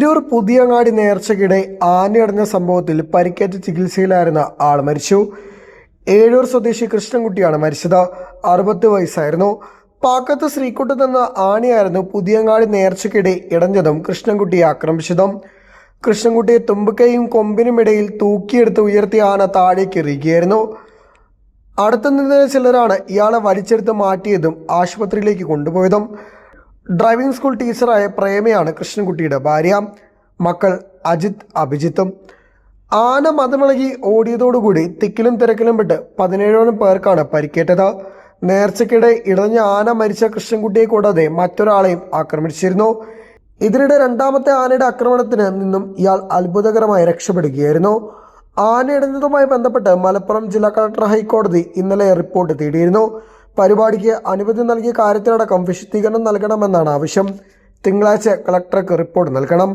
തിരൂർ പുതിയങ്ങാടി നേർച്ചയ്ക്കിടെ ആനയടഞ്ഞ സംഭവത്തിൽ പരിക്കേറ്റ് ചികിത്സയിലായിരുന്ന ആൾ മരിച്ചു. ഏഴൂർ സ്വദേശി കൃഷ്ണൻകുട്ടിയാണ് മരിച്ചത്. അറുപത്തി വയസ്സായിരുന്നു. പാക്കത്ത് ശ്രീക്കുട്ടത്ത് എന്ന ആനയായിരുന്നു പുതിയങ്ങാടി നേർച്ചയ്ക്കിടെ ഇടഞ്ഞതും കൃഷ്ണൻകുട്ടിയെ ആക്രമിച്ചതും. കൃഷ്ണൻകുട്ടിയെ തുമ്പിക്കൈയും കൊമ്പിനുമിടയിൽ തൂക്കിയെടുത്ത് ഉയർത്തിയ ആന താഴേക്ക് എറിയുകയായിരുന്നു. അടുത്തു നിന്ന ചിലരാണ് ഇയാളെ വലിച്ചെടുത്ത് മാറ്റിയതും ആശുപത്രിയിലേക്ക് കൊണ്ടുപോയതും. ഡ്രൈവിംഗ് സ്കൂൾ ടീച്ചറായ പ്രേമയാണ് കൃഷ്ണൻകുട്ടിയുടെ ഭാര്യ. മക്കൾ അജിത് അഭിജിത്തും. ആന മതമിളകി ഓടിയതോടുകൂടി തിക്കിലും തിരക്കിലും പെട്ട് പതിനേഴോളം പേർക്കാണ് പരിക്കേറ്റത്. നേർച്ചയ്ക്കിടെ ഇടഞ്ഞ ആന മരിച്ച കൃഷ്ണൻകുട്ടിയെ കൂടാതെ മറ്റൊരാളെയും ആക്രമിച്ചിരുന്നു. ഇതിനിടെ രണ്ടാമത്തെ ആനയുടെ ആക്രമണത്തിന് നിന്നും ഇയാൾ അത്ഭുതകരമായി രക്ഷപ്പെടുകയായിരുന്നു. ആനയിടുന്നതുമായി ബന്ധപ്പെട്ട് മലപ്പുറം ജില്ലാ കളക്ടർ ഹൈക്കോടതി ഇന്നലെ റിപ്പോർട്ട് തേടിയിരുന്നു. പരിപാടിക്ക് അനുമതി നൽകിയ കാര്യത്തിലടക്കം വിശദീകരണം നൽകണമെന്നാണ് ആവശ്യം. തിങ്കളാഴ്ച കളക്ടർക്ക് റിപ്പോർട്ട് നൽകണം.